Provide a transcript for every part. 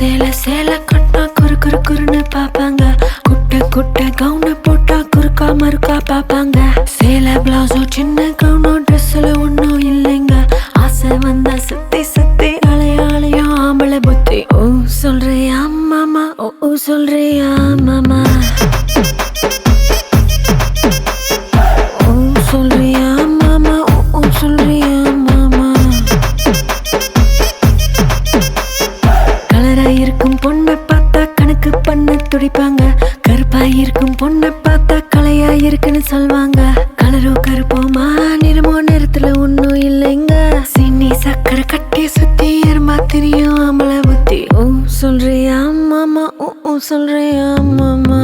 சேல சேல கட்டா குறு குறு குறுன்னு பாப்பாங்க குட்ட குட்ட கவுன போட்டா குறுக்கா மறுக்கா பாப்பாங்க சேல பிளவுஸோ சின்ன கவுனோ ட்ரெஸ்ல ஒன்றும் இல்லைங்க. ஆசை வந்தா சுத்தி சுத்தி அலையாளையும் ஆம்பளை புத்தி. ஓ சொல்றியா மாமா? ஓ ஓ சொல்றியா மாமா? துடிப்பாங்க கருப்பா இருக்கும் பொண்ணை பார்த்தா கலையா இருக்குன்னு சொல்வாங்க. கலரோ கருப்போமா நிறமோ நேரத்துல ஒன்னும் இல்லைங்க. சின்னி சக்கரை கட்டி சுத்தி எருமா தெரியும் ஆம்பளை புத்தி. ஓ சொல்றியா மாமா ஓ ஓ சொல்றியா மாமா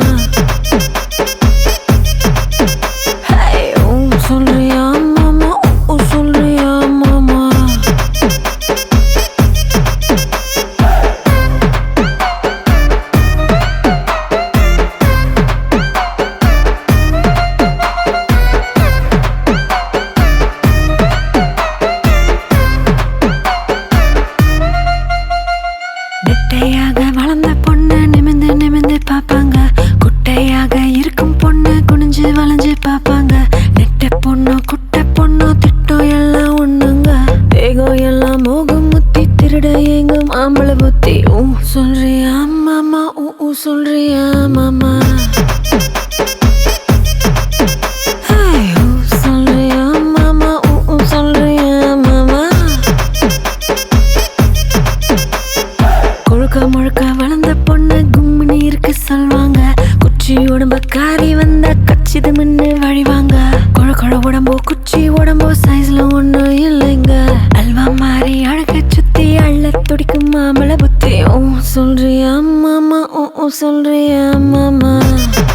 உடம்ப காரி வந்தா கச்சிது மின்னு வழிவாங்க. கொழ கொழ உடம்போ குச்சி உடம்போ சைஸ்ல ஒண்ணும் இல்லைங்க. அல்வா மாறி அழக சுத்தி அள்ள துடிக்கும் மாமள புத்தி ஓ சொல்றியா மாமா? ஓ ஓ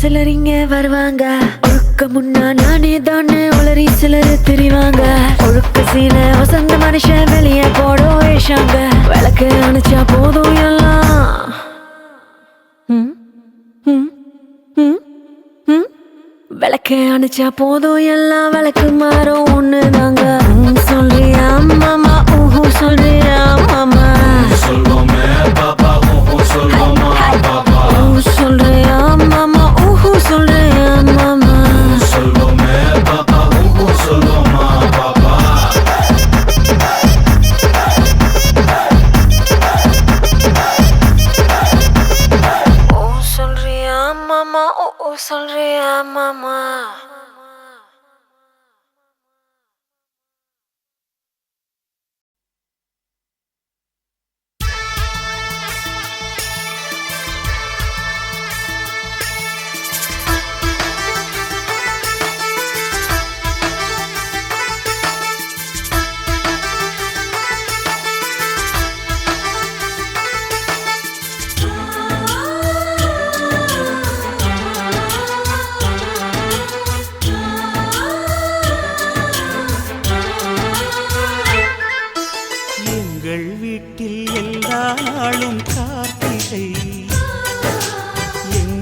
சிலர் இங்க வருவாங்க. ஒழுக்க முன்னா நானே தானே உளறி சிலர் தெரிவாங்க. ஒழுக்க சீல வசந்த மனுஷன் வெளியே போடும் வேஷாங்க விளக்கு அணைச்சா போதும் எல்லாம். விளக்கு அணைச்சா போதும் எல்லாம். விளக்கு மாறும் ஒண்ணு தாங்க சொல்றியா மாமா மாமா ஓ ஓ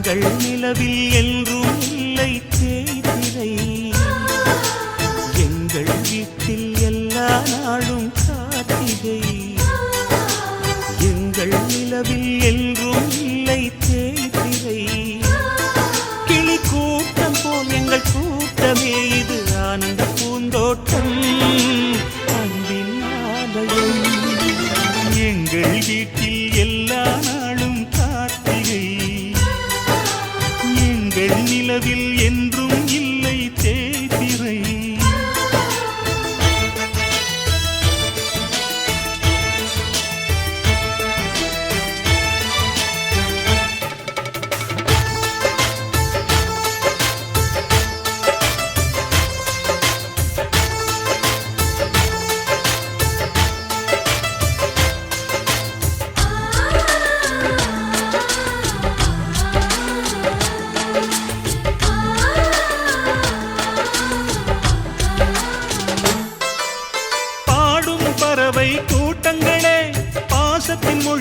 எங்கள் நிலவில் என்றும் இல்லை. எங்கள் என்றும் இல்லை தே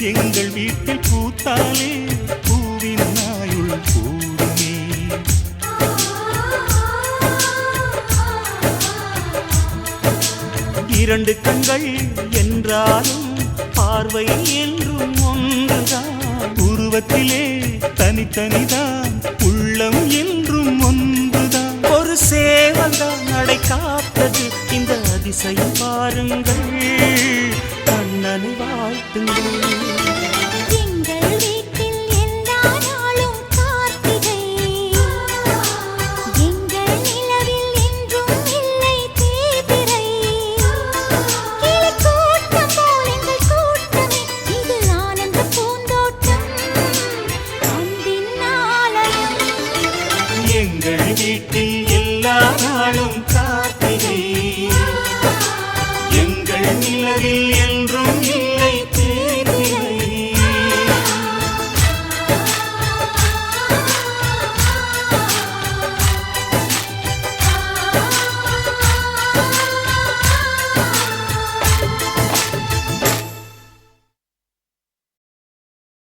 எங்கள் வீட்டில் பூத்தாலே பூவின் நாயுள் கூடுமே. இரண்டு கண்கள் என்றாலும் பார்வை என்றும் ஒன்றுதான். உருவத்திலே தனித்தனிதான் உள்ளம் என்றும் ஒன்றுதான். ஒரு சேவல்தான் நடை காத்தது இந்த அதிசயம் பாருங்கள். கண்ணனை வாழ்த்துங்கள்.